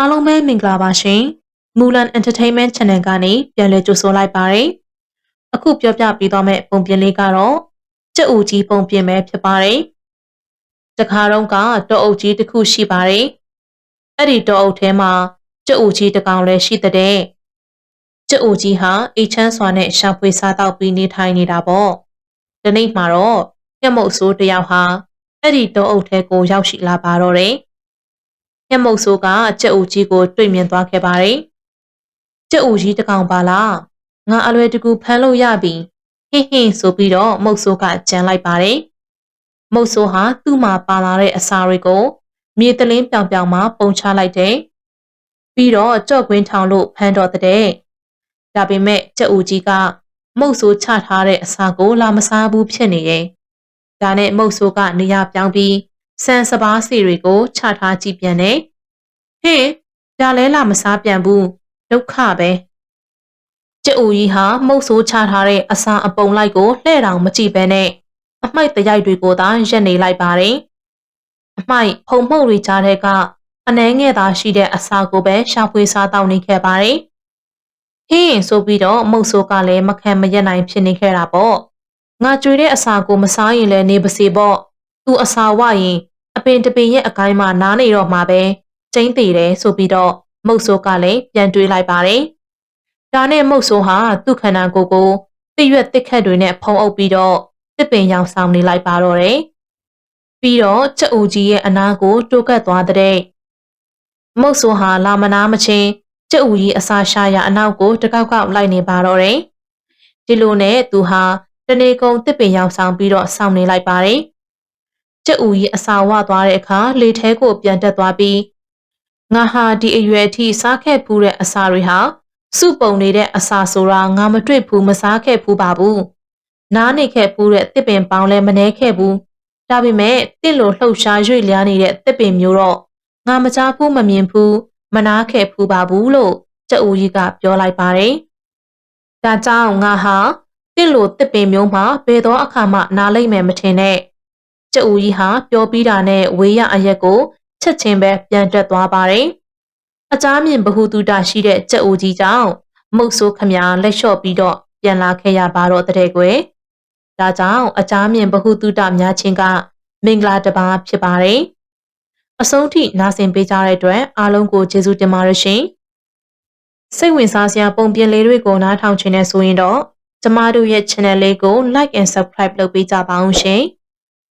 အားလုံးပဲမင်္ဂလာပါရှင်။ Mulan Entertainment Channel ကနေပြန်လည်ကြိုဆိုလိုက်ပါရယ်။အခုပြောပြပေးသွားမယ့်ပုံပြင်လေးကတော့ကြက်ဥကြီးပုံပြင်ပဲဖြစ်ပါတယ်။တခါတော့ကတောအုပ်ကြီးတစ်ခုရှိပါတယ်။အဲ့ဒီတောအုပ်ထဲမှာကြက်ဥကြီးတစ်ကောင်လည်းရှိတဲ့။ကြက်ဥကြီးဟာအိတ်ချမ်းစွာနဲ့ရှာဖွေစားတော့ပြီးနေထိုင်နေတာပေါ့။ဒီနေ့မှာတော့ညမုတ်ဆိုးတစ်ယောက်ဟာအဲ့ဒီတောအုပ်ထဲကိုရောက်ရှိလာပါတော့တယ်။ မျက်မှောက်ဆိုးကကြက်ဥကြီးကိုတွေ့မြင်သွားခဲ့ပါတယ်။ကြက်ဥကြီးတစ်ကောင်ပါလား။ငါအလွယ်တကူဖမ်းလို့ရပြီ။ဟင်းဟင်းဆိုပြီးတော့မုတ်ဆိုးကကြမ်းလိုက်ပါတယ်။မုတ်ဆိုးဟာသူ့မှာပါလာတဲ့အစာတွေကိုမြေတလင်းပြောင်ပြောင်မှပုံချလိုက်တယ်။ပြီးတော့ကြော့ကွင်းထောင်လို့ဖမ်းတော့တဲ့။ဒါပေမဲ့ကြက်ဥကြီးကမုတ်ဆိုးချထားတဲ့အစာကိုလာမစားဘူးဖြစ်နေရဲ့။ဒါနဲ့မုတ်ဆိုးကနေရာပြောင်းပြီး ဆန်စပါးစီတွေကိုချထားကြည့်ပြန်တယ်။ဟင်ဒါလဲလာမစားပြန်ဘူးဒုက္ခပဲ။ကျက်ဦးကြီးဟာမှုတ်ဆိုးချထားတဲ့အစာအပုံလိုက်ကိုလှဲ့တောင်မကြည့်ပဲနဲ့အမိုက်တရိုက်တွေကိုသာရက်နေလိုက်ပါတယ်။အမိုက်ဖုံမှုတ်တွေကြားထဲကအနှဲငယ်သာရှိတဲ့အစာကိုပဲရှာဖွေစားတောက်နေခဲ့ပါတယ်။ဟင်းဆိုပြီးတော့မုတ်ဆိုးကလည်းမခံမရက်နိုင်ဖြစ်နေခဲ့တာပေါ့။ငါကြွေတဲ့အစာကိုမစားရင်လည်းနေပါစေပေါ့။ သူအစာဝရင်အပင်တပင်ရဲ့အကိုင်းမှာနားနေတော့မှာပဲကျင်းသေးတယ်ဆိုပြီးတော့မုတ်ဆိုးကလည်းပြန်တွေးလိုက်ပါတယ်။ဒါနဲ့မုတ်ဆိုးဟာသူ့ခန္ဓာကိုယ်ကိုပြည့်ရွက်တစ်ခတ်တွေနဲ့ဖုံးအုပ်ပြီးတော့တစ်ပင်ရောင်ဆောင်နေလိုက်ပါတော့တယ်။ပြီးတော့ချက်ဦးကြီးရဲ့အနားကိုတိုးကပ်သွားတဲ့မုတ်ဆိုးဟာလာမနာမချင်းချက်ဦးကြီးအစာရှာရအနောက်ကိုတကောက်ကောက်လိုက်နေပါတော့တယ်။ဒီလိုနဲ့သူဟာတနေကုန်တစ်ပင်ရောင်ဆောင်ပြီးတော့ဆောင်နေလိုက်ပါတယ်။ ကျက်ဦးကြီးအစာဝသွားတဲ့အခါလေထဲကိုပြန်တက်သွားပြီးငါဟာဒီအရွယ်အထိစားခဲ့ဖူးတဲ့အစာတွေဟာစုပုံနေတဲ့အစာဆိုတာငါမတွေ့ဘူးမစားခဲ့ဖူးပါဘူးနားနေခဲ့ဖူးတဲ့တစ်ပင်ပေါင်းလည်းမနှဲခဲ့ဘူးဒါပေမဲ့တစ်လိုလှုပ်ရှားရွေ့လျားနေတဲ့တစ်ပင်မျိုးတော့ငါမကြားဘူးမမြင်ဘူးမနာခဲ့ဖူးပါဘူးလို့ကျက်ဦးကြီးကပြောလိုက်ပါတယ်ဒါကြောင့်ငါဟာတစ်လိုတစ်ပင်မျိုးမှာဘယ်တော့အခါမှနားလိမ့်မယ်မထင်နဲ့ ကျအူကြီးဟာပြောပြီးတာနဲ့ဝေးရအရက်ကိုချက်ချင်းပဲပြန်တက်သွားပါတယ်။အကြမ်းမြင်ဘ ഹു တုတရှိတဲ့ကျအူကြီးကြောင့်မုတ်ဆိုးခမလက်လျှော့ပြီးတော့ပြန်လာခဲ့ရပါတော့တဲ့ကွယ်။ဒါကြောင့်အကြမ်းမြင်ဘ ഹു တုတများချင်းကမင်္ဂလာတပါဖြစ်ပါတယ်။အဆုံးထိနားဆင်ပေးကြတဲ့အတွက်အားလုံးကိုကျေးဇူးတင်ပါတယ်ရှင်။စိတ်ဝင်စားစရာပုံပြင်လေးတွေကိုနားထောင်ချင်တဲ့ဆိုရင်တော့ကျမတို့ရဲ့ channel လေးကို like and subscribe လုပ်ပေးကြပါအောင်ရှင်။